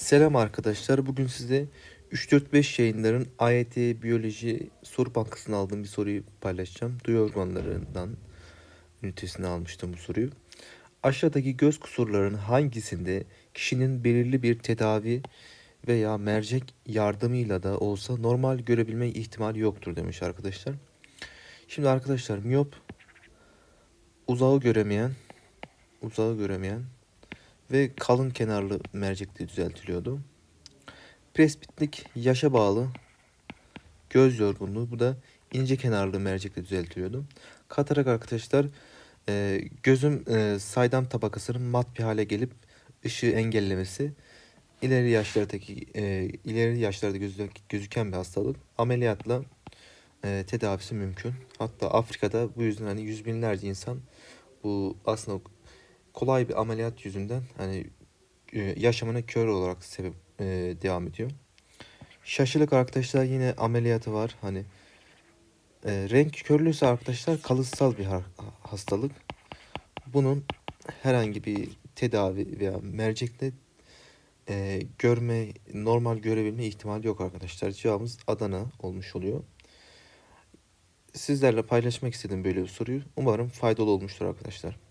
Selam arkadaşlar. Bugün size 3-4-5 yayınların AYT Biyoloji soru bankasına aldığım bir soruyu paylaşacağım. Duyu organlarından ünitesine almıştım bu soruyu. Aşağıdaki göz kusurlarının hangisinde kişinin belirli bir tedavi veya mercek yardımıyla da olsa normal görebilme ihtimali yoktur demiş arkadaşlar. Şimdi arkadaşlar miyop uzağı göremeyen uzağı göremeyen ve kalın kenarlı mercekle düzeltiliyordu. Presbitlik yaşa bağlı göz yorgunluğu bu da ince kenarlı mercekle düzeltiliyordu. Katarak arkadaşlar e, gözüm e, saydam tabakasının mat bir hale gelip ışığı engellemesi ileri yaşlardaki e, ileri yaşlarda gözü- gözüken bir hastalık ameliyatla tedavisi mümkün. Hatta Afrika'da bu yüzden hani yüz binlerce insan bu aslında kolay bir ameliyat yüzünden hani e, yaşamına kör olarak sebep e, devam ediyor. Şaşılık arkadaşlar yine ameliyatı var. Hani e, renk körlüğü ise arkadaşlar kalıtsal bir hastalık. Bunun herhangi bir tedavi veya mercekle e, görme, normal görebilme ihtimali yok arkadaşlar. Cevabımız Adana olmuş oluyor. Sizlerle paylaşmak istedim böyle bir soruyu. Umarım faydalı olmuştur arkadaşlar.